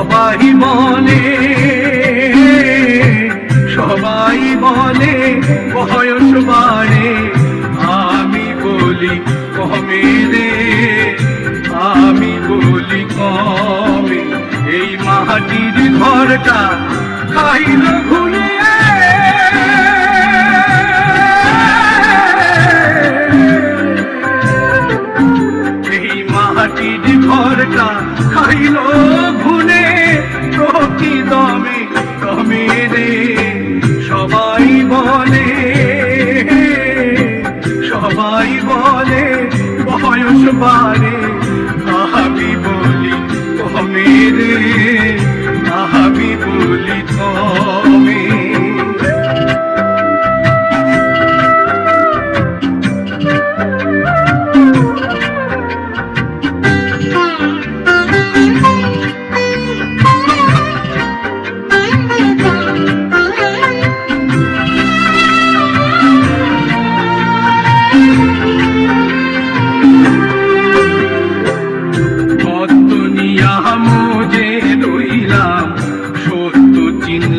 সবাই বলে সবাই বলে, বয়স বাড়ে, আমি বলি কমে রে? আমি বলি কমে এই মাটির ঘরটা খাইল ঘুরে রে আমি বলি কমে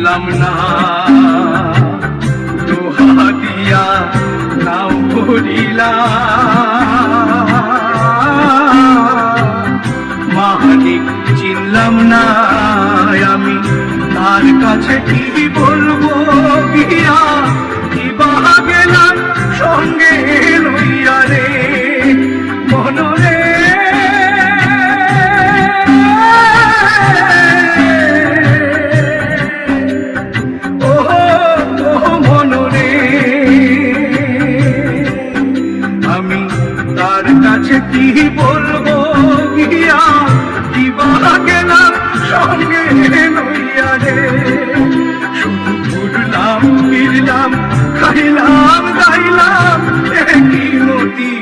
চিনলাম না দোহা দিয়া নাও ভরিলাম মাহানিক চিনলাম না আমি তার কাছে কি সঙ্গে লইয়া রে শুধু ঘুরলাম ফিরলাম খাইলাম গাইলাম একই নদী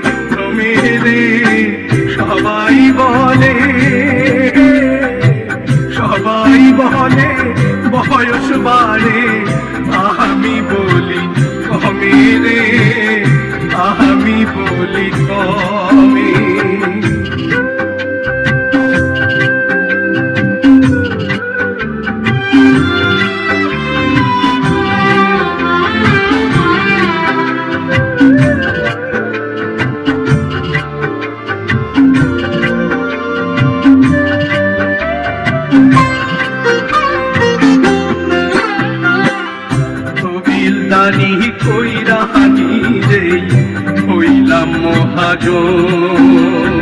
মহাজন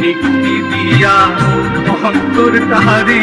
নিক্তি দিয়া অন্তর তাহারে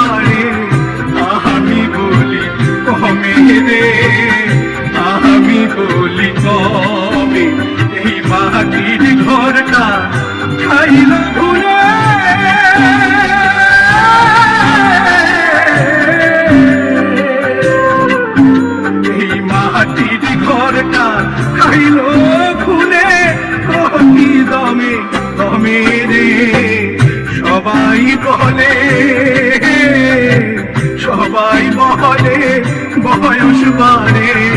এই মাটির ঘরটা খাইল খুলে কতি দমে দমে রে। সবাই বলে সবাই বলে, বয়স বাড়ে।